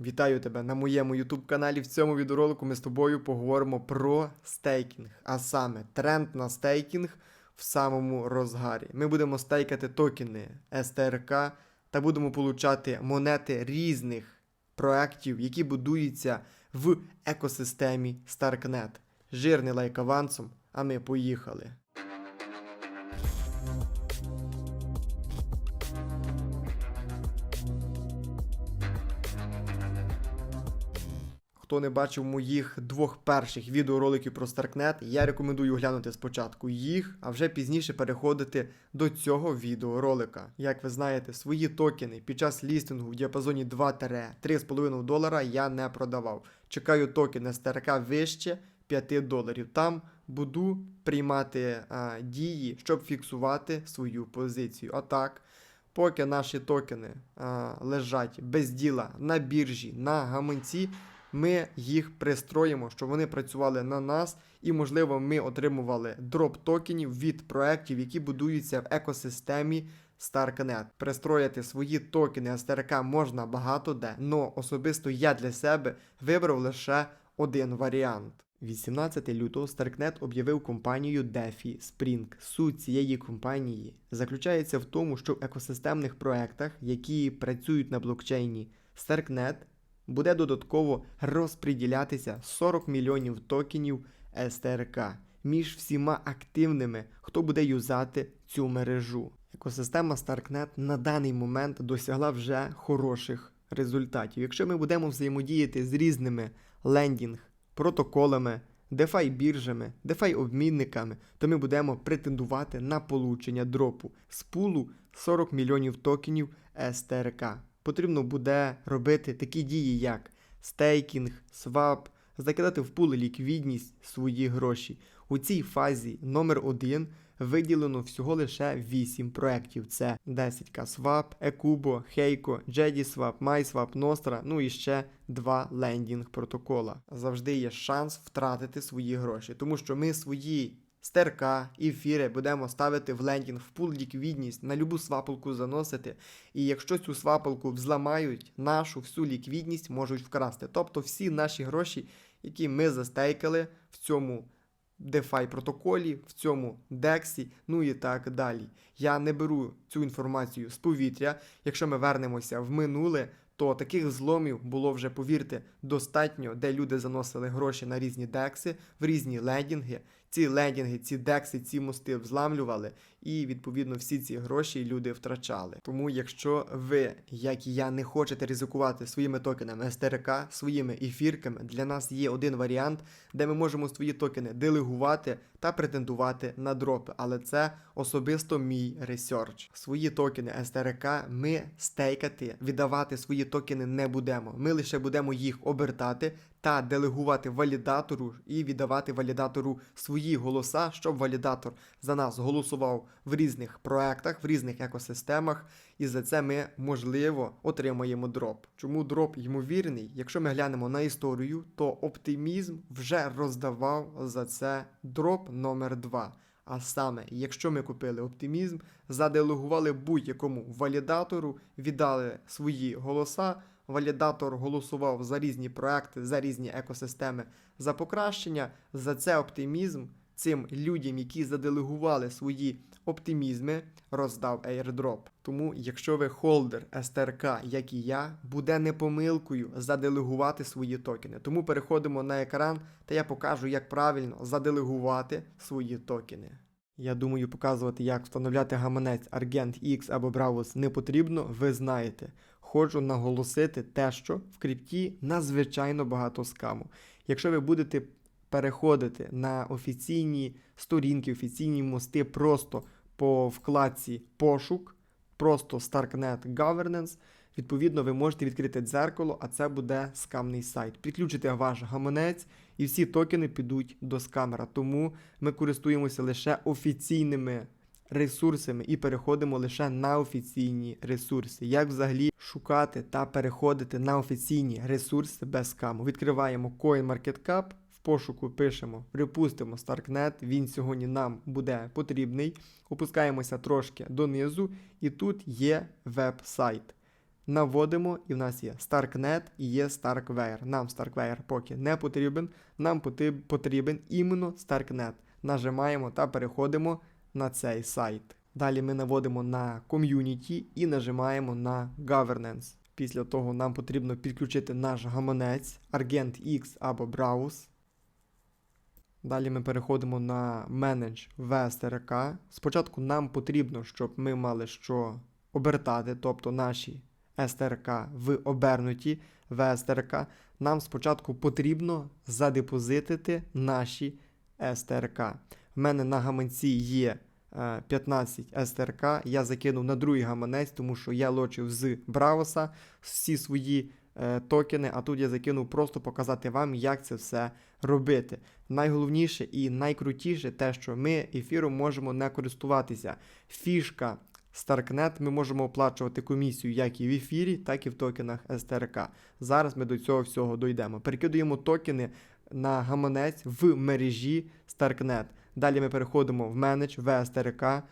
Вітаю тебе на моєму YouTube каналі. В цьому відеоролику ми з тобою поговоримо про стейкінг, а саме тренд на стейкінг в самому розгарі. Ми будемо стейкати токени СТРК та будемо получати монети різних проєктів, які будуються в екосистемі Starknet. Жирний лайк авансом, а ми поїхали. Хто не бачив моїх двох перших відеороликів про Starknet, я рекомендую глянути спочатку їх, а вже пізніше переходити до цього відеоролика. Як ви знаєте, свої токени під час лістингу в діапазоні 2-3,5 долара я не продавав. Чекаю токени СТРК вище 5 доларів. Там буду приймати а, дії, щоб фіксувати свою позицію. А так, поки наші токени а, лежать без діла на біржі, на гаманці, ми їх пристроїмо, щоб вони працювали на нас, і, можливо, ми отримували дроп токенів від проєктів, які будуються в екосистемі StarkNet. Пристроїти свої токени СТРК можна багато де, але особисто я для себе вибрав лише один варіант. 18 лютого StarkNet об'явив компанію DeFi Spring. Суть цієї компанії заключається в тому, що в екосистемних проектах, які працюють на блокчейні StarkNet, буде додатково розподілятися 40 мільйонів токенів СТРК між всіма активними, хто буде юзати цю мережу. Екосистема StarkNet на даний момент досягла вже хороших результатів. Якщо ми будемо взаємодіяти з різними лендінг протоколами, DeFi біржами, DeFi обмінниками, то ми будемо претендувати на получення дропу з пулу 40 мільйонів токенів СТРК. Потрібно буде робити такі дії, як стейкінг, свап, закидати в пул ліквідність свої гроші. У цій фазі номер 1 виділено всього лише 8 проєктів. Це 10к Swap, Ekubo, Heiko, JediSwap, MySwap, Nostra, ну і ще два лендінг протокола. Завжди є шанс втратити свої гроші, тому що ми свої стерка, ефіри будемо ставити в лендінг, в пул ліквідність, на любу свапалку заносити. І якщо цю свапалку взламають, нашу всю ліквідність можуть вкрасти. Тобто всі наші гроші, які ми застейкали в цьому DeFi протоколі, в цьому DEX, ну і так далі. Я не беру цю інформацію з повітря. Якщо ми вернемося в минуле, то таких зломів було вже, повірте, достатньо, де люди заносили гроші на різні декси, в різні лендінги. Ці лендінги, ці декси, ці мости взламлювали, і відповідно всі ці гроші люди втрачали. Тому, якщо ви, як і я, не хочете ризикувати своїми токенами СТРК, своїми ефірками, для нас є один варіант, де ми можемо свої токени делегувати та претендувати на дропи. Але це особисто мій ресерч. Свої токени СТРК ми стейкати, віддавати свої токени не будемо. Ми лише будемо їх обертати та делегувати валідатору і віддавати валідатору свої голоса, щоб валідатор за нас голосував в різних проектах, в різних екосистемах, і за це ми, можливо, отримаємо дроп. Чому дроп ймовірний? Якщо ми глянемо на історію, то оптимізм вже роздавав за це дроп номер 2. А саме, якщо ми купили оптимізм, заделегували будь-якому валідатору, віддали свої голоса. Валідатор голосував за різні проекти, за різні екосистеми за покращення. За це оптимізм цим людям, які заделегували свої оптимізми, роздав airdrop. Тому, якщо ви холдер СТРК, як і я, буде не помилкою заделегувати свої токени. Тому переходимо на екран, та я покажу, як правильно заделегувати свої токени. Я думаю, показувати, як встановляти гаманець Argent X або Bravos не потрібно, ви знаєте. Хочу наголосити те, що в крипті надзвичайно багато скаму. Якщо ви будете переходити на офіційні сторінки, офіційні мости просто по вкладці пошук, просто Starknet Governance, відповідно, ви можете відкрити дзеркало, а це буде скамний сайт. Підключите ваш гаманець, і всі токени підуть до скамера. Тому ми користуємося лише офіційними ресурсами і переходимо лише на офіційні ресурси. Як взагалі шукати та переходити на офіційні ресурси без скаму? Відкриваємо CoinMarketCap, пошуку пишемо, припустимо Starknet, він сьогодні нам буде потрібний. Опускаємося трошки донизу, і тут є веб-сайт. наводимо, і в нас є StarkNet і є StarkWire. Нам StarkWire поки не потрібен, нам потрібен іменно StarkNet. Нажимаємо та переходимо на цей сайт. Далі ми наводимо на Community і нажимаємо на Governance. Після того нам потрібно підключити наш гаманець Argent X або Browse. Далі ми переходимо на Manage VSTRK. Спочатку нам потрібно, щоб ми мали що обертати, тобто наші STRK в обернуті VSTRK. Нам спочатку потрібно задепозитити наші STRK. В мене на гаманці є е, 15 STRK. Я закинув на другий гаманець, тому що я лочив з Бравоса всі свої е, токени, а тут я закинув просто показати вам, як це все робити. Найголовніше і найкрутіше те, що ми ефіром можемо не користуватися. Фішка StarkNet ми можемо оплачувати комісію як і в ефірі, так і в токенах STRK. Зараз ми до цього всього дійдемо. Перекидуємо токени на гаманець в мережі StarkNet. Далі ми переходимо в менедж VSTRK,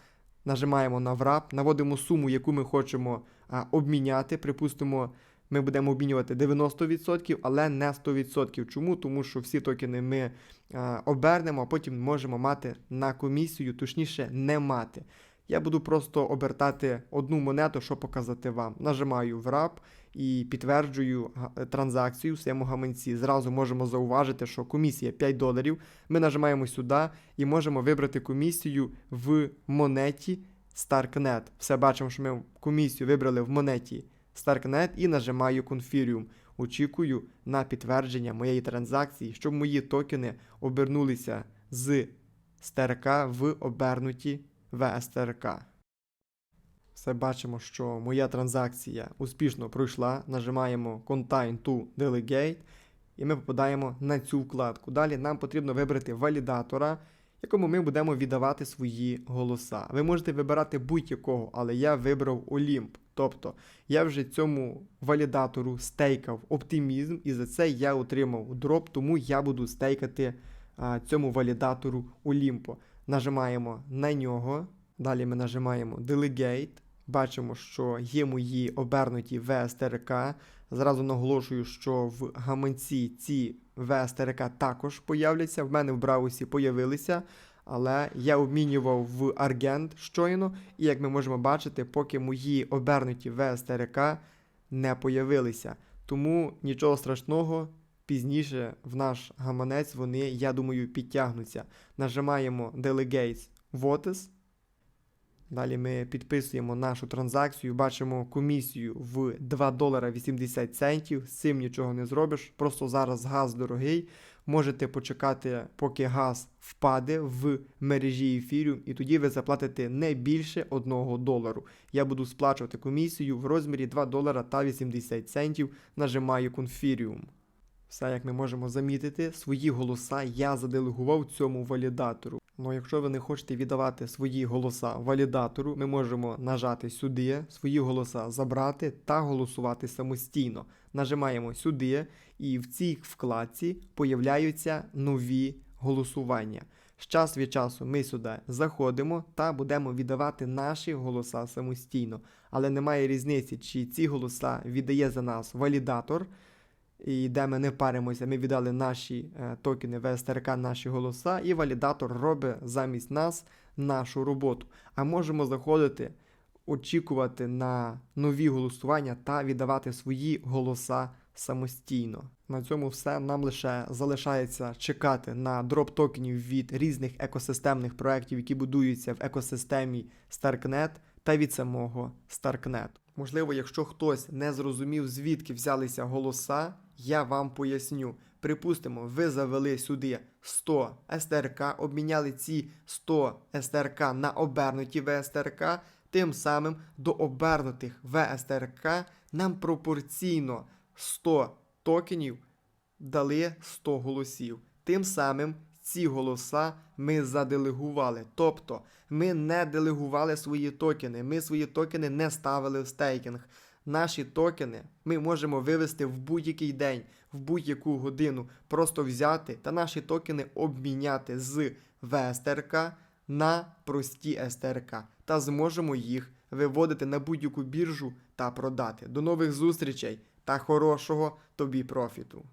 нажимаємо на врап, наводимо суму, яку ми хочемо а, обміняти. Припустимо, ми будемо обмінювати 90%, але не 100%. Чому? Тому що всі токени ми а, обернемо, а потім можемо мати на комісію, точніше, не мати. Я буду просто обертати одну монету, щоб показати вам. Нажимаю врап і підтверджую транзакцію в своєму гаманці. Зразу можемо зауважити, що комісія 5 доларів. Ми нажимаємо сюди і можемо вибрати комісію в монеті StarkNet. Все бачимо, що ми комісію вибрали в монеті StarkNet і нажимаю Confirm. Очікую на підтвердження моєї транзакції, щоб мої токени обернулися з STRK в обернуті VSTRK. Все бачимо, що моя транзакція успішно пройшла. Нажимаємо Contain to Delegate, і ми попадаємо на цю вкладку. Далі нам потрібно вибрати валідатора, якому ми будемо віддавати свої голоса. Ви можете вибирати будь-якого, але я вибрав Олімп. Тобто я вже цьому валідатору стейкав оптимізм, і за це я отримав дроп, тому я буду стейкати а, цьому валідатору Олімпо. Нажимаємо на нього. Далі ми нажимаємо Delegate. Бачимо, що є мої обернуті VSTRK. Зразу наголошую, що в гаманці ці VSTRK також появляться. В мене в браусі появилися, але я обмінював в Argent щойно, і як ми можемо бачити, поки мої обернуті VSTRK не появилися. Тому нічого страшного, пізніше в наш гаманець вони, я думаю, підтягнуться. Нажимаємо Delegates Votes. Далі ми підписуємо нашу транзакцію, бачимо комісію в 2 долара 80 центів. З цим нічого не зробиш. Просто зараз газ дорогий. Можете почекати, поки газ впаде в мережі ефіріум, і тоді ви заплатите не більше 1 долару. Я буду сплачувати комісію в розмірі 2 долара та 80 центів. Нажимаю Confirium. Все, як ми можемо замітити, свої голоса я заделегував цьому валідатору. Ну, якщо ви не хочете віддавати свої голоса валідатору, ми можемо нажати сюди, свої голоса забрати та голосувати самостійно. Нажимаємо сюди, і в цій вкладці появляються нові голосування. З час від часу ми сюди заходимо та будемо віддавати наші голоса самостійно. Але немає різниці, чи ці голоса віддає за нас валідатор, і де ми не паримося, ми віддали наші е, токени VSTRK, наші голоса, і валідатор робить замість нас нашу роботу. А можемо заходити, очікувати на нові голосування та віддавати свої голоса самостійно. На цьому все. Нам лише залишається чекати на дроп токенів від різних екосистемних проєктів, які будуються в екосистемі StarkNet та від самого StarkNet. Можливо, якщо хтось не зрозумів, звідки взялися голоса, я вам поясню. Припустимо, ви завели сюди 100 СТРК, обміняли ці 100 СТРК на обернуті ВСТРК, тим самим до обернутих ВСТРК нам пропорційно 100 токенів дали 100 голосів. Тим самим ці голоса ми заделегували. Тобто ми не делегували свої токени, ми свої токени не ставили в стейкінг. Наші токени ми можемо вивести в будь-який день, в будь-яку годину, просто взяти та наші токени обміняти з ВСТРК на прості СТРК та зможемо їх виводити на будь-яку біржу та продати. До нових зустрічей та хорошого тобі профіту!